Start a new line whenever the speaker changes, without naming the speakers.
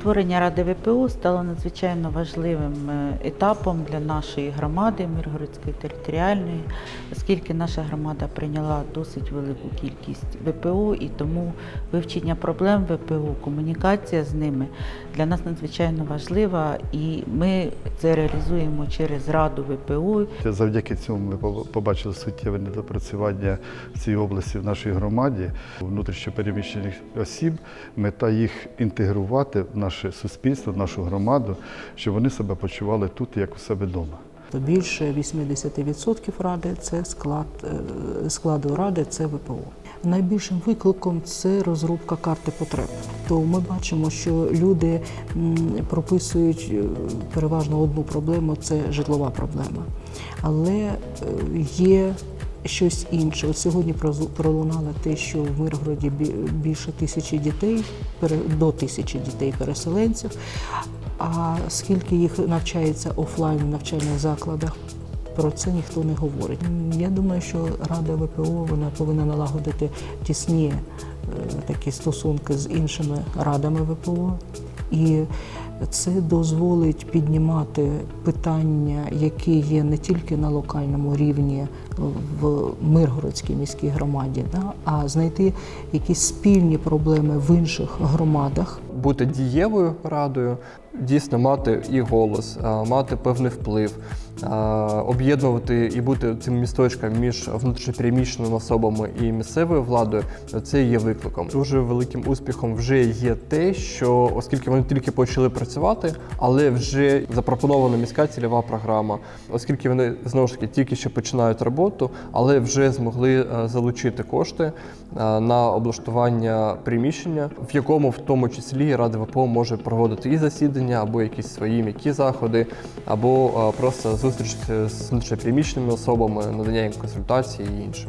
Створення Ради ВПО стало надзвичайно важливим е, етапом для нашої громади Миргородської територіальної, оскільки наша громада прийняла досить велику кількість ВПО, і тому вивчення проблем ВПО, комунікація з ними для нас надзвичайно важлива, і ми це реалізуємо через Раду ВПО.
Завдяки цьому ми побачили суттєве недопрацювання в цій області в нашій громаді внутрішньопереміщених осіб. Мета їх інтегрувати в наше суспільство, нашу громаду, щоб вони себе почували тут як у себе вдома.
Більше 80% ради це склад е, складу ради це ВПО. Найбільшим викликом це розробка карти потреб. То ми бачимо, що люди прописують е, переважно одну проблему це житлова проблема. Але е, є щось інше. От сьогодні пролунало те, що в Миргороді більше тисячі дітей, до тисячі дітей переселенців. А скільки їх навчається офлайн в навчальних закладах? Про це ніхто не говорить. Я думаю, що Рада ВПО вона повинна налагодити тісні е, такі стосунки з іншими радами ВПО. І це дозволить піднімати питання, які є не тільки на локальному рівні в Миргородській міській громаді, а знайти якісь спільні проблеми в інших громадах,
бути дієвою радою, дійсно мати і голос, мати певний вплив, об'єднувати і бути цим місточком між внутрішньопереміщеними особами і місцевою владою. Це є викликом. Дуже великим успіхом вже є те, що оскільки вони тільки почали працювати, але вже запропонована міська цільова програма, оскільки вони знову ж таки тільки що починають роботу, але вже змогли е, залучити кошти е, на облаштування приміщення, в якому в тому числі Рада ВПО може проводити і засідання, або якісь свої м'які заходи, або е, просто зустріч з внутрішньопереміщеними особами, надання їм консультацій і інше.